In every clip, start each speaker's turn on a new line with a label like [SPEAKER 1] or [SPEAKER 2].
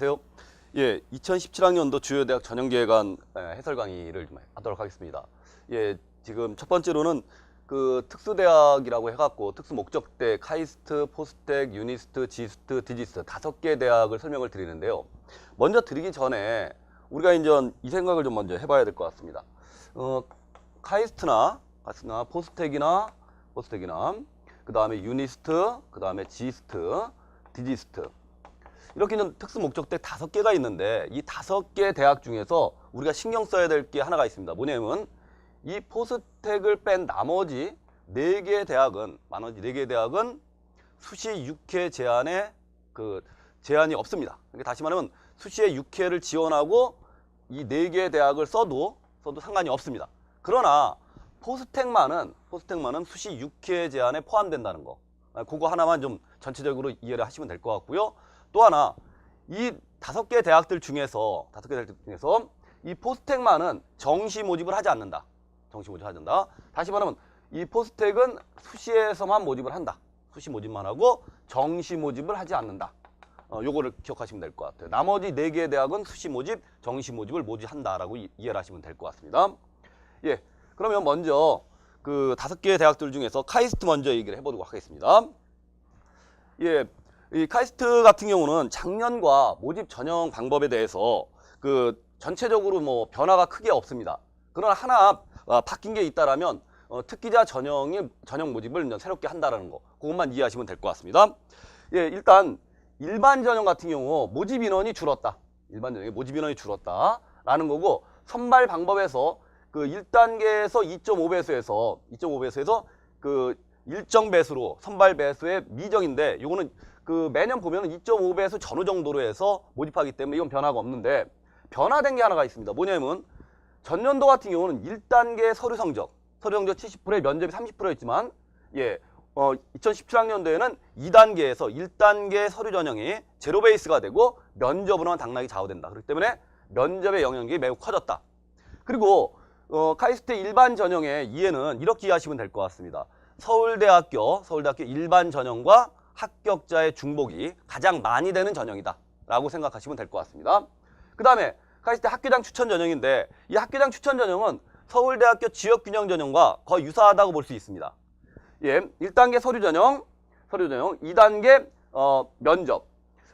[SPEAKER 1] 안녕하세요. 예, 2017학년도 주요 대학 전형기획안 에, 해설 강의를 좀 하도록 하겠습니다. 예, 지금 첫 번째로는 그 특수대학이라고 해갖고 특수 목적대 카이스트, 포스텍, 유니스트, 지스트, 디지스트 다섯 개 대학을 설명을 드리는데요. 먼저 드리기 전에 우리가 이제 이 생각을 좀 먼저 해봐야 될 것 같습니다. 어, 카이스트나 카이스트나 포스텍이나 포스텍이나 그 다음에 유니스트, 그 다음에 지스트, 디지스트 이렇게 있는 특수 목적대 다섯 개가 있는데 이 다섯 개 대학 중에서 우리가 신경 써야 될 게 하나가 있습니다. 뭐냐면 이 포스텍을 뺀 나머지 네 개 대학은 나머지 네 개 대학은 수시 6회 제한에 그 제한이 없습니다. 그러니까 다시 말하면 수시에 6회를 지원하고 이 네 개 대학을 써도 써도 상관이 없습니다. 그러나 포스텍만은 포스텍만은 수시 6회 제한에 포함된다는 거. 아, 그거 하나만 좀 전체적으로 이해를 하시면 될 것 같고요. 또 하나 이 다섯 개 대학들 중에서 다섯 개 대학들 중에서 이 포스텍만은 정시 모집을 하지 않는다. 정시 모집하지 않는다. 다시 말하면 이 포스텍은 수시에서만 모집을 한다. 수시 모집만 하고 정시 모집을 하지 않는다. 어, 요거를 기억하시면 될 것 같아요. 나머지 네 개 대학은 수시 모집, 정시 모집을 모집한다라고 이, 이해를 하시면 될 것 같습니다. 예, 그러면 먼저 그 다섯 개 대학들 중에서 카이스트 먼저 얘기를 해보도록 하겠습니다. 예, 이 카이스트 같은 경우는 작년과 모집 전형 방법에 대해서 그 전체적으로 뭐 변화가 크게 없습니다. 그러나 하나 아, 바뀐 게 있다라면 어, 특기자 전형이 전형 모집을 새롭게 한다라는 거 그것만 이해하시면 될 것 같습니다. 예, 일단 일반 전형 같은 경우 모집 인원이 줄었다. 일반 전형의 모집 인원이 줄었다라는 거고 선발 방법에서 그 1단계에서 2.5배수에서 2.5배수에서 그 일정 배수로 선발 배수의 미정인데 요거는 그 매년 보면은 2.5배수 전후 정도로 해서 모집하기 때문에 이건 변화가 없는데 변화된 게 하나가 있습니다. 뭐냐면 전년도 같은 경우는 1단계 서류 성적, 서류 성적 70%에 면접이 30%였지만 예, 어 2017학년도에는 2단계에서 1단계 서류 전형이 제로 베이스가 되고 면접으로만 당락이 좌우된다. 그렇기 때문에 면접의 영향력이 매우 커졌다. 그리고 어, 카이스트 일반 전형의 이해는 이렇게 이해하시면 될 것 같습니다. 서울대학교, 서울대학교 일반 전형과 합격자의 중복이 가장 많이 되는 전형이다. 라고 생각하시면 될 것 같습니다. 그 다음에 카이스트 학교장 추천 전형인데 이 학교장 추천 전형은 서울대학교 지역균형 전형과 거의 유사하다고 볼 수 있습니다. 예, 1단계 서류 전형, 서류 전형, 2단계 어, 면접.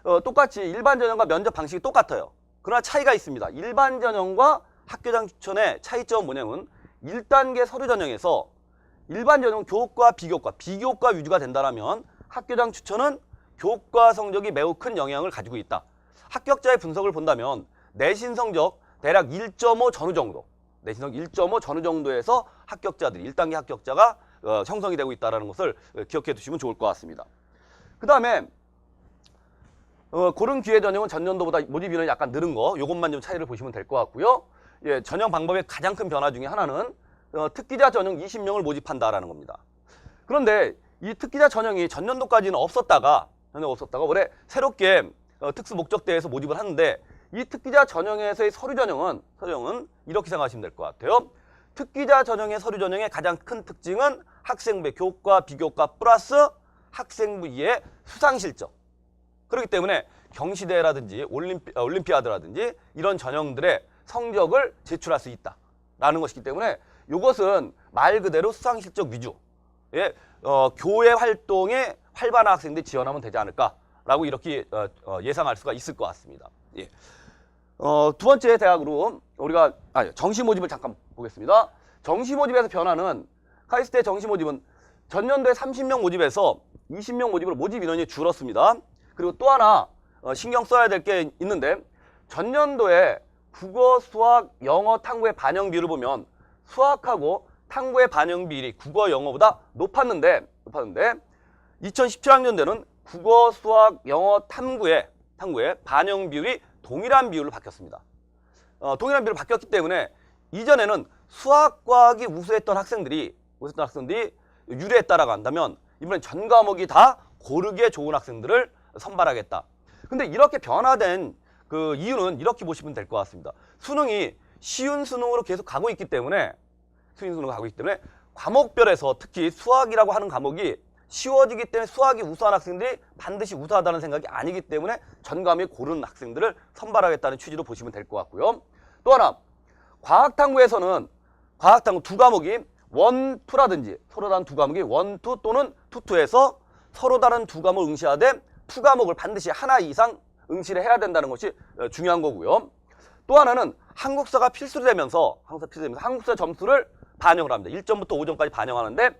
[SPEAKER 1] 어, 똑같이 일반 전형과 면접 방식이 똑같아요. 그러나 차이가 있습니다. 일반 전형과 학교장 추천의 차이점은 뭐냐면 1단계 서류 전형에서 일반 전형 교과, 비교과, 비교과 위주가 된다면 학교장 추천은 교과 성적이 매우 큰 영향을 가지고 있다. 합격자의 분석을 본다면 내신 성적 대략 1.5 전후 정도, 내신 성적 1.5 전후 정도에서 합격자들이 1단계 합격자가 어, 형성이 되고 있다는 것을 어, 기억해 두시면 좋을 것 같습니다. 그 다음에 어, 고른 기회 전형은 전년도보다 모집 인원이 약간 늘은 거, 요것만 좀 차이를 보시면 될 것 같고요. 예, 전형 방법의 가장 큰 변화 중에 하나는 어, 특기자 전형 20명을 모집한다라는 겁니다. 그런데 이 특기자 전형이 전년도까지는 없었다가 전혀 없었다가 올해 새롭게 어, 특수 목적대에서 모집을 하는데 이 특기자 전형에서의 서류 전형은 서류는 이렇게 생각하시면 될 것 같아요. 특기자 전형의 서류 전형의 가장 큰 특징은 학생부의 교과, 비교과 플러스 학생부 이의 수상 실적. 그렇기 때문에 경시대라든지 올림피, 어, 올림피아드라든지 이런 전형들의 성적을 제출할 수 있다라는 것이기 때문에 이것은 말 그대로 수상 실적 위주. 예, 어, 교회 활동에 활발한 학생들이 지원하면 되지 않을까라고 이렇게 어, 어, 예상할 수가 있을 것 같습니다. 예. 어, 두 번째 대학으로 우리가 아, 정시 모집을 잠깐 보겠습니다. 정시 모집에서 변화는 카이스트의 정시 모집은 전년도에 30명 모집에서 20명 모집으로 모집 인원이 줄었습니다. 그리고 또 하나 어, 신경 써야 될 게 있는데 전년도에 국어, 수학, 영어, 탐구의 반영 비율을 보면 수학하고 탐구의 반영 비율이 국어, 영어보다 높았는데 높았는데 2017학년도에는 국어, 수학, 영어, 탐구의 탐구의 반영 비율이 동일한 비율로 바뀌었습니다. 어, 동일한 비율로 바뀌었기 때문에 이전에는 수학, 과학이 우수했던 학생들이 우수했던 학생들이 유리했다라고 한다면 이번엔 전 과목이 다 고르게 좋은 학생들을 선발하겠다. 근데 이렇게 변화된 그 이유는 이렇게 보시면 될 것 같습니다. 수능이 쉬운 수능으로 계속 가고 있기 때문에 수능으로 가고 있기 때문에 과목별에서 특히 수학이라고 하는 과목이 쉬워지기 때문에 수학이 우수한 학생들이 반드시 우수하다는 생각이 아니기 때문에 전과목이 고른 학생들을 선발하겠다는 취지로 보시면 될 것 같고요. 또 하나 과학탐구에서는 과학탐구 두 과목이 원, 투라든지 서로 다른 두 과목이 원, 투 또는 투, 투에서 서로 다른 두 과목을 응시하되 투 과목을 반드시 하나 이상 응시를 해야 된다는 것이 어, 중요한 거고요. 또 하나는 한국사가 필수로 되면서 한국사 필수 되면서 한국사 점수를 반영을 합니다. 1점부터 5점까지 반영하는데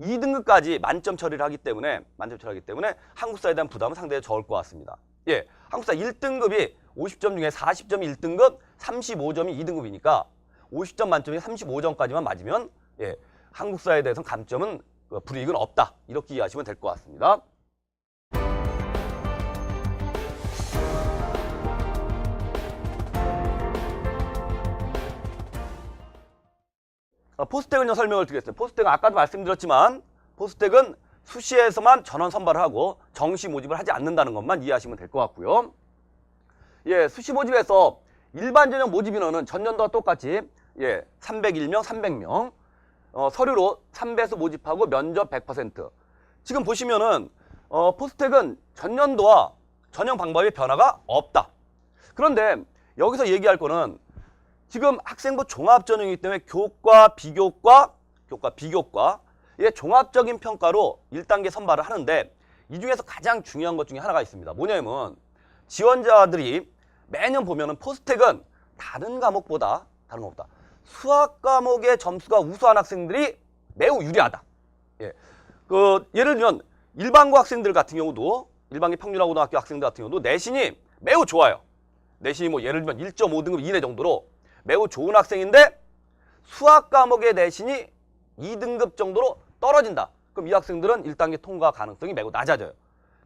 [SPEAKER 1] 2등급까지 만점 처리를 하기 때문에 만점 처리하기 때문에 한국사에 대한 부담은 상당히 적을 것 같습니다. 예, 한국사 1등급이 50점 중에 40점이 1등급, 35점이 2등급이니까 50점 만점에 35점까지만 맞으면 예, 한국사에 대해서 감점은 어, 불이익은 없다 이렇게 이해하시면 될 것 같습니다. 포스텍은요 설명을 드리겠습니다. 포스텍은 아까도 말씀드렸지만 포스텍은 수시에서만 전원 선발을 하고 정시 모집을 하지 않는다는 것만 이해하시면 될 것 같고요. 예, 수시 모집에서 일반 전형 모집 인원은 전년도와 똑같이 예, 301명, 300명. 어, 서류로 3배수 모집하고 면접 100%. 지금 보시면은 어, 포스텍은 전년도와 전형 방법의 변화가 없다. 그런데 여기서 얘기할 거는 지금 학생부 종합 전형이기 때문에 교과, 비교과, 교과, 비교과 의 종합적인 평가로 1단계 선발을 하는데 이 중에서 가장 중요한 것 중에 하나가 있습니다. 뭐냐면 지원자들이 매년 보면은 포스텍은 다른 과목보다 다른 것보다 수학 과목의 점수가 우수한 학생들이 매우 유리하다. 예. 그 예를 들면 일반고 학생들 같은 경우도 일반계 평균화 고등학교 학생들 같은 경우도 내신이 매우 좋아요. 내신이 뭐 예를 들면 1.5등급 이내 정도로 매우 좋은 학생인데 수학 과목의 내신이 2등급 정도로 떨어진다. 그럼 이 학생들은 1단계 통과 가능성이 매우 낮아져요.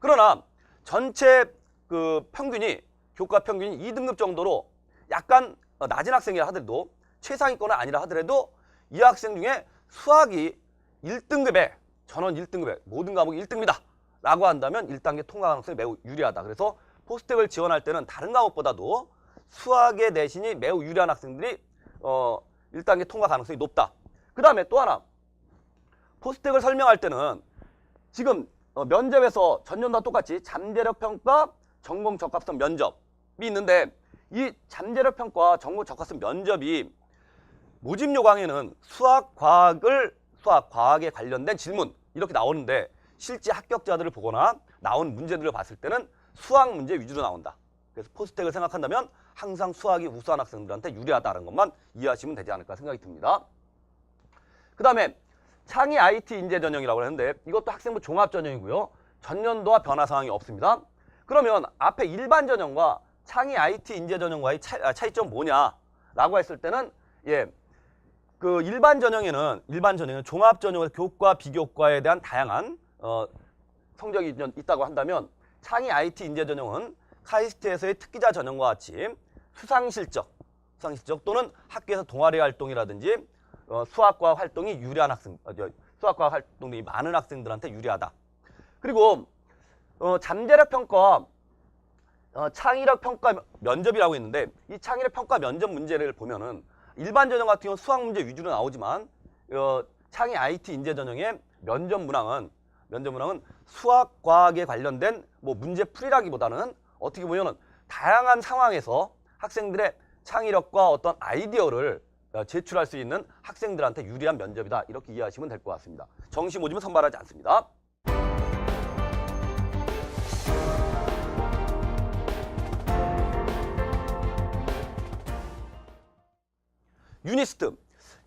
[SPEAKER 1] 그러나 전체 그 평균이 교과 평균이 2등급 정도로 약간 어, 낮은 학생이라 하더라도 최상위권은 아니라 하더라도 이 학생 중에 수학이 1등급에 전원 1등급에 모든 과목이 1등입니다. 라고 한다면 1단계 통과 가능성이 매우 유리하다. 그래서 포스텍을 지원할 때는 다른 과목보다도 수학의 내신이 매우 유리한 학생들이 어 1단계 통과 가능성이 높다. 그 다음에 또 하나 포스텍을 설명할 때는 지금 어, 면접에서 전년도와 똑같이 잠재력 평가, 전공 적합성 면접이 있는데 이 잠재력 평가, 전공 적합성 면접이 모집 요강에는 수학, 과학을 수학, 과학에 관련된 질문 이렇게 나오는데 실제 합격자들을 보거나 나온 문제들을 봤을 때는 수학 문제 위주로 나온다. 그래서 포스텍을 생각한다면 항상 수학이 우수한 학생들한테 유리하다는 것만 이해하시면 되지 않을까 생각이 듭니다. 그 다음에 창의 IT 인재 전형이라고 하는데 이것도 학생부 종합 전형이고요. 전년도와 변화 사항이 없습니다. 그러면 앞에 일반 전형과 창의 IT 인재 전형과의 차, 아, 차이점 뭐냐라고 했을 때는 예. 그 일반 전형에는 일반 전형은 종합 전형에서 교과 비교과에 대한 다양한 어, 성적이 있다고 한다면 창의 IT 인재 전형은 카이스트에서의 특기자 전형과 같이 수상 실적, 수상 실적 또는 학교에서 동아리 활동이라든지 어, 수학과 활동이 유리한 학생, 어, 저, 수학과 활동이 많은 학생들한테 유리하다. 그리고 어, 잠재력 평가, 어, 창의력 평가 면접이라고 있는데 이 창의력 평가 면접 문제를 보면은 일반 전형 같은 경우 수학 문제 위주로 나오지만 어, 창의 IT 인재 전형의 면접 문항은 면접 문항은 수학 과학에 관련된 뭐 문제 풀이라기보다는 어떻게 보면은 다양한 상황에서 학생들의 창의력과 어떤 아이디어를 어, 제출할 수 있는 학생들한테 유리한 면접이다 이렇게 이해하시면 될 것 같습니다. 정시 모집은 선발하지 않습니다. 유니스트.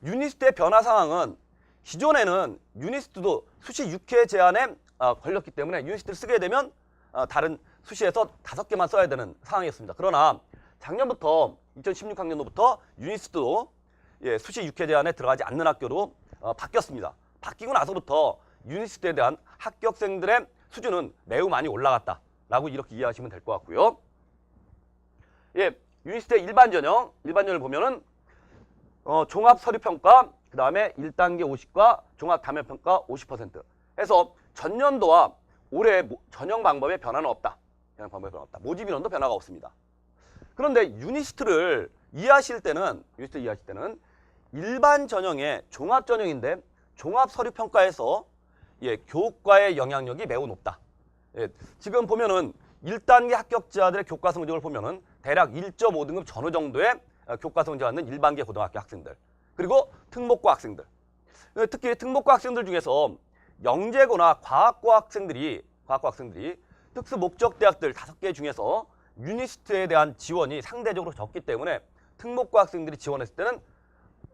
[SPEAKER 1] 유니스트의 변화 상황은 기존에는 유니스트도 수시 6회 제한에 어, 걸렸기 때문에 유니스트를 쓰게 되면 어, 다른 수시에서 다섯 개만 써야 되는 상황이었습니다. 그러나 작년부터 2016학년도부터 유니스트도 예, 수시 6회 제한에 들어가지 않는 학교로 어, 바뀌었습니다. 바뀌고 나서부터 유니스트에 대한 합격생들의 수준은 매우 많이 올라갔다 라고 이렇게 이해하시면 될 것 같고요. 예, 유니스트의 일반 전형, 일반 전형을 보면은 어, 종합 서류 평가, 그 다음에 1단계 50과 종합 다면 평가 50% 해서 전년도와 올해 모- 전형 방법에 변화는 없다. 전형 방법에 변화 없다. 모집 인원도 변화가 없습니다. 그런데 유니스트를 이해하실 때는 유니스트 이해하실 때는 일반 전형의 종합 전형인데 종합 서류 평가에서 예, 교과의 영향력이 매우 높다. 예, 지금 보면은 1단계 합격자들의 교과 성적을 보면은 대략 1.5등급 전후 정도의 어, 교과 성적을 갖는 일반계 고등학교 학생들 그리고 특목고 학생들 예, 특히 특목고 학생들 중에서 영재고나 과학고 학생들이 과학고 학생들이 특수 목적 대학들 다섯 개 중에서 유니스트에 대한 지원이 상대적으로 적기 때문에 특목고 학생들이 지원했을 때는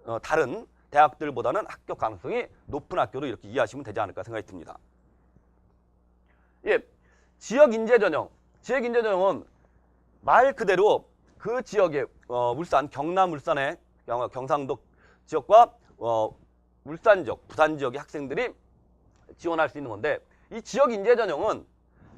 [SPEAKER 1] 어, 다른 대학들보다는 합격 가능성이 높은 학교로 이렇게 이해하시면 되지 않을까 생각이 듭니다. 예, 지역 인재 전형. 지역 인재 전형은 말 그대로 그 지역의 어, 울산, 경남 울산의 경- 경상도 지역과 어, 울산 지역, 부산 지역의 학생들이 지원할 수 있는 건데 이 지역 인재 전형은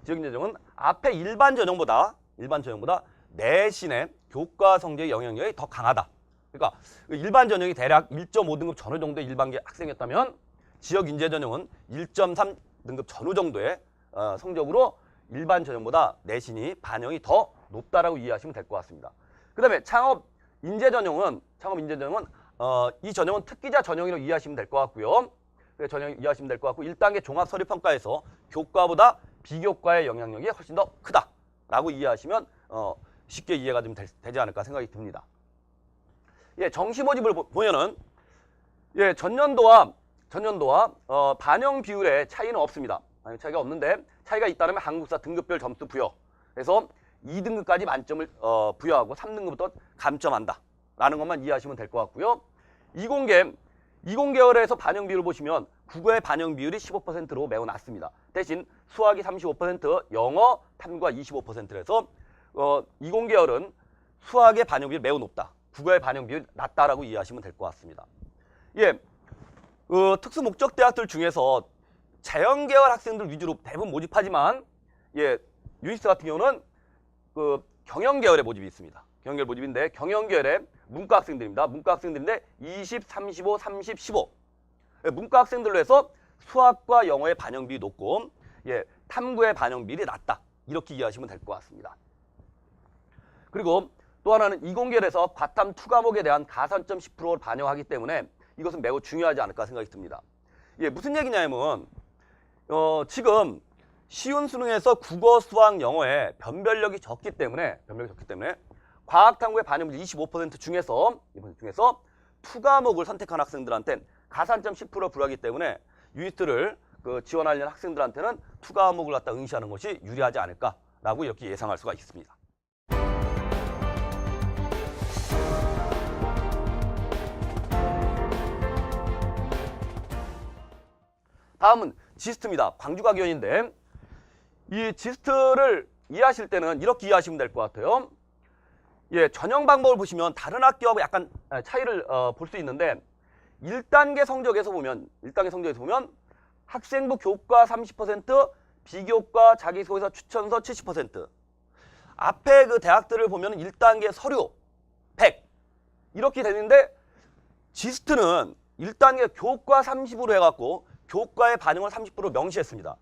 [SPEAKER 1] 지역 인재 전형은 앞에 일반 전형보다 일반 전형보다 내신의 교과 성적의 영향력이 더 강하다. 그러니까 일반 전형이 대략 1.5등급 전후 정도의 일반계 학생이었다면 지역 인재 전형은 1.3 등급 전후 정도의 어, 성적으로 일반 전형보다 내신이 반영이 더 높다라고 이해하시면 될 것 같습니다. 그다음에 창업 인재 전형은 창업 인재 전형은 어, 이 전형은 특기자 전형으로 이해하시면 될 것 같고요. 그 전형 이해하시면 될 것 같고 1단계 종합 서류 평가에서 교과보다 비교과의 영향력이 훨씬 더 크다 라고 이해하시면 어, 쉽게 이해가 좀 될- 되지 않을까 생각이 듭니다. 예, 정시 모집을 보- 보면은 예, 전년도와 전년도와 어, 반영 비율의 차이는 없습니다. 반영 차이가 없는데 차이가 있다면 한국사 등급별 점수 부여. 그래서 2등급까지 만점을 어, 부여하고 3등급부터 감점한다 라는 것만 이해하시면 될 것 같고요. 이공계 이공계열에서 반영 비율을 보시면 국어의 반영 비율이 15%로 매우 낮습니다. 대신 수학이 35%, 영어, 탐구가 25%라서 어, 이공계열은 수학의 반영 비율이 매우 높다. 국어의 반영 비율이 낮다라고 이해하시면 될 것 같습니다. 예, 어, 특수 목적 대학들 중에서 자연 계열 학생들 위주로 대부분 모집하지만 예, 유니스 같은 경우는 그 경영 계열의 모집이 있습니다. 경영 계열 모집인데 경영 계열의 문과 학생들입니다. 문과 학생들인데 20, 35, 30, 15. 예, 문과 학생들로 해서 수학과 영어의 반영 비율이 높고 예, 탐구의 반영 비율이 낮다. 이렇게 이해하시면 될 것 같습니다. 그리고 또 하나는 이공계열에서 과탐 투 과목에 대한 가산점 10%를 반영하기 때문에 이것은 매우 중요하지 않을까 생각이 듭니다. 예, 무슨 얘기냐면 어, 지금 쉬운 수능에서 국어, 수학, 영어에 변별력이 적기 때문에 변별력이 적기 때문에 과학 탐구의 반영률 25% 중에서 이번 중에서 투 과목을 선택한 학생들한테 가산점 10% 부여하기 때문에 유니트를 그 지원하려는 학생들한테는 투 과목을 갖다 응시하는 것이 유리하지 않을까라고 이렇게 예상할 수가 있습니다. 다음은 지스트입니다. 광주과기원인데 이 지스트를 이해하실 때는 이렇게 이해하시면 될 것 같아요. 예, 전형 방법을 보시면 다른 학교하고 약간 아, 차이를 어, 볼 수 있는데 1단계 성적에서 보면 1단계 성적에서 보면 학생부 교과 30%, 비교과 자기소개서 추천서 70%. 앞에 그 대학들을 보면 1단계 서류 100 이렇게 되는데 지스트는 1단계 교과 30으로 해갖고 교과의 반영을 30% 명시했습니다.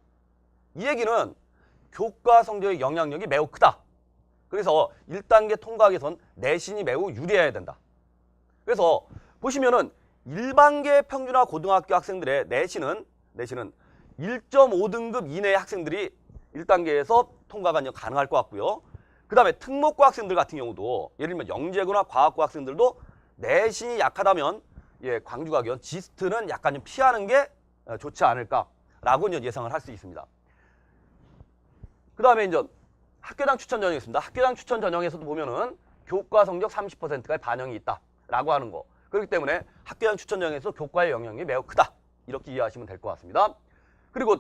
[SPEAKER 1] 이 얘기는 교과 성적의 영향력이 매우 크다. 그래서 1단계 통과하기 위해선 내신이 매우 유리해야 된다. 그래서 보시면은 일반계 평준화 고등학교 학생들의 내신은 내신은 1.5등급 이내의 학생들이 1단계에서 통과가 가능할 것 같고요. 그 다음에 특목고 학생들 같은 경우도 예를 들면 영재고나 과학고 학생들도 내신이 약하다면 예, 광주과기원 지스트는 약간 좀 피하는 게 어, 좋지 않을까라고 예상을 할 수 있습니다. 그 다음에 이제 학교장 추천 전형이 있습니다. 학교장 추천 전형에서도 보면은 교과 성적 30%까지 반영이 있다라고 하는 거. 그렇기 때문에 학교장 추천 전형에서 교과의 영향이 매우 크다. 이렇게 이해하시면 될 것 같습니다. 그리고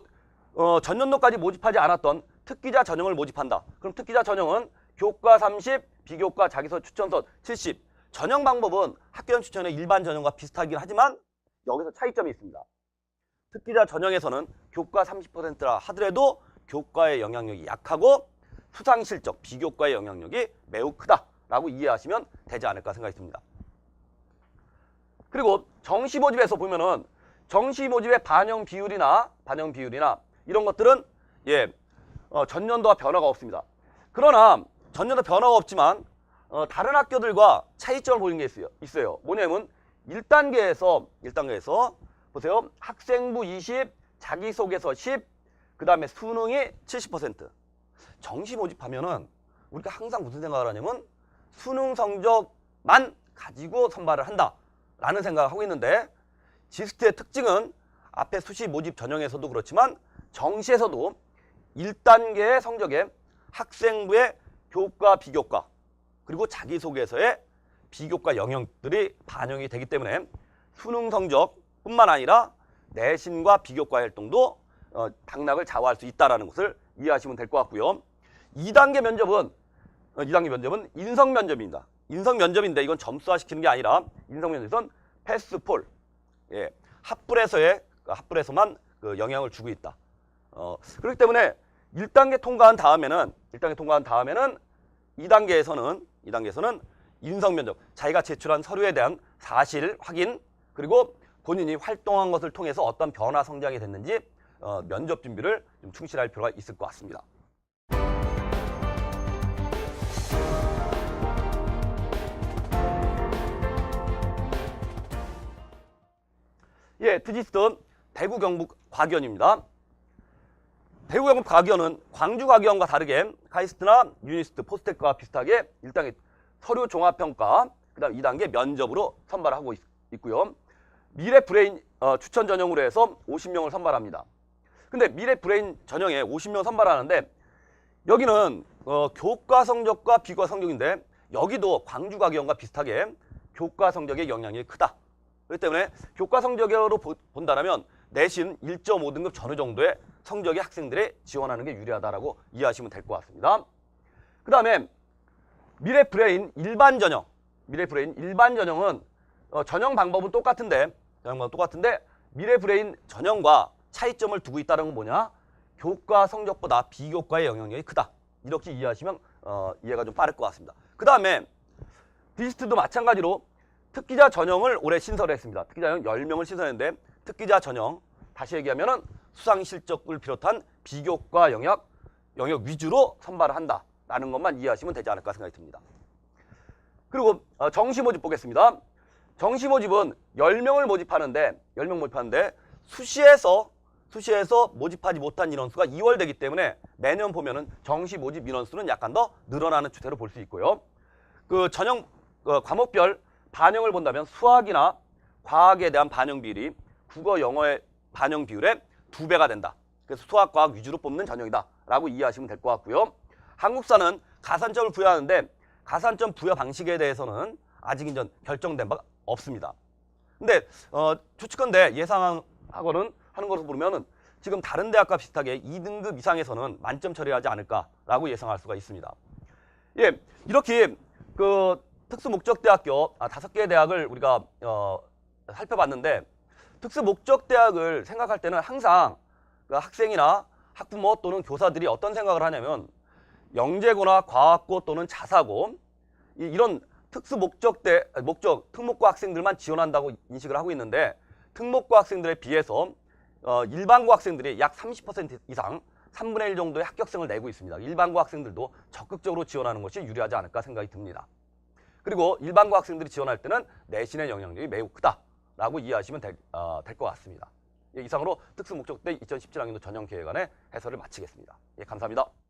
[SPEAKER 1] 어, 전년도까지 모집하지 않았던 특기자 전형을 모집한다. 그럼 특기자 전형은 교과 30, 비교과 자기소 추천서 70. 전형 방법은 학교장 추천의 일반 전형과 비슷하긴 하지만 여기서 차이점이 있습니다. 특기자 전형에서는 교과 30%라 하더라도 교과의 영향력이 약하고 수상 실적, 비교과의 영향력이 매우 크다라고 이해하시면 되지 않을까 생각이 듭니다. 그리고 정시 모집에서 보면은 정시 모집의 반영 비율이나 반영 비율이나 이런 것들은 예 어, 전년도와 변화가 없습니다. 그러나 전년도 변화가 없지만 어, 다른 학교들과 차이점을 보이는 게 있어요. 있어요. 뭐냐면 1단계에서 1단계에서 보세요. 학생부 20, 자기소개서 10, 그 다음에 수능이 70%. 정시 모집하면은 우리가 항상 무슨 생각을 하냐면 수능 성적만 가지고 선발을 한다라는 생각을 하고 있는데 지스트의 특징은 앞에 수시 모집 전형에서도 그렇지만 정시에서도 1단계의 성적에 학생부의 교과 비교과 그리고 자기소개서의 비교과 영역들이 반영이 되기 때문에 수능 성적뿐만 아니라 내신과 비교과 활동도 어, 당락을 좌우할 수 있다는 것을 이해하시면 될 것 같고요. 2단계 면접은 어, 2단계 면접은 인성 면접입니다. 인성 면접인데 이건 점수화 시키는 게 아니라 인성 면접에선 패스폴 예, 합불에서의 그 합불에서만 그 영향을 주고 있다. 어, 그렇기 때문에 1단계 통과한 다음에는 1단계 통과한 다음에는 2단계에서는 2단계에서는 인성 면접, 자기가 제출한 서류에 대한 사실 확인 그리고 본인이 활동한 것을 통해서 어떤 변화 성장이 됐는지 어, 면접 준비를 좀 충실할 필요가 있을 것 같습니다. 예, 트지스트 대구 경북 과기원입니다. 대구 경북 과기원은 광주 과기원과 다르게 카이스트나 유니스트, 포스텍과 비슷하게 1단계 서류 종합 평가, 그 다음 2단계 면접으로 선발하고 있, 있고요. 미래 브레인 어, 추천 전형으로 해서 50명을 선발합니다. 근데 미래 브레인 전형에 50명 선발하는데 여기는 어, 교과 성적과 비과 성적인데 여기도 광주 과기원과 비슷하게 교과 성적의 영향이 크다. 그렇기 때문에 교과 성적으로 보- 본다면 내신 1.5등급 전후 정도의 성적의 학생들이 지원하는 게 유리하다라고 이해하시면 될 것 같습니다. 그 다음에 미래 브레인 일반 전형, 미래 브레인 일반 전형은 어, 전형 방법은 똑같은데 전형 방법 똑같은데 미래 브레인 전형과 차이점을 두고 있다는 건 뭐냐? 교과 성적보다 비교과의 영향력이 크다. 이렇게 이해하시면 어, 이해가 좀 빠를 것 같습니다. 그 다음에 디스트도 마찬가지로 특기자 전형을 올해 신설했습니다. 특기자 전형 10명을 신설했는데 특기자 전형 다시 얘기하면 은 수상 실적을 비롯한 비교과 영역 영역 위주로 선발을 한다라는 것만 이해하시면 되지 않을까 생각이 듭니다. 그리고 어, 정시 모집 보겠습니다. 정시 모집은 10명을 모집하는데 10명 모집하는데 수시에서 수시에서 모집하지 못한 인원수가 2월 되기 때문에 매년 보면은 정시 모집 인원수는 약간 더 늘어나는 추세로 볼 수 있고요. 그 전형 어, 과목별 반영을 본다면 수학이나 과학에 대한 반영 비율이 국어, 영어의 반영 비율의 두 배가 된다. 그래서 수학, 과학 위주로 뽑는 전형이다 라고 이해하시면 될 것 같고요. 한국사는 가산점을 부여하는데 가산점 부여 방식에 대해서는 아직 이제 결정된 바가 없습니다. 근데 어, 추측건데 예상하고는 하는 것으로 보면은 지금 다른 대학과 비슷하게 2등급 이상에서는 만점 처리하지 않을까라고 예상할 수가 있습니다. 예, 이렇게 그 특수 목적 대학교 아, 다섯 개의 대학을 우리가 어, 살펴봤는데 특수 목적 대학을 생각할 때는 항상 그 학생이나 학부모 또는 교사들이 어떤 생각을 하냐면 영재고나 과학고 또는 자사고 이- 이런 특수 목적대 목적 특목고 학생들만 지원한다고 인식을 하고 있는데 특목고 학생들에 비해서 어, 일반고 학생들이 약 30% 이상 3분의 1 정도의 합격생을 내고 있습니다. 일반고 학생들도 적극적으로 지원하는 것이 유리하지 않을까 생각이 듭니다. 그리고 일반고 학생들이 지원할 때는 내신의 영향력이 매우 크다라고 이해하시면 될것 같습니다. 예, 이상으로 특수 목적대 2017학년도 전형 계획안의 해설을 마치겠습니다. 예, 감사합니다.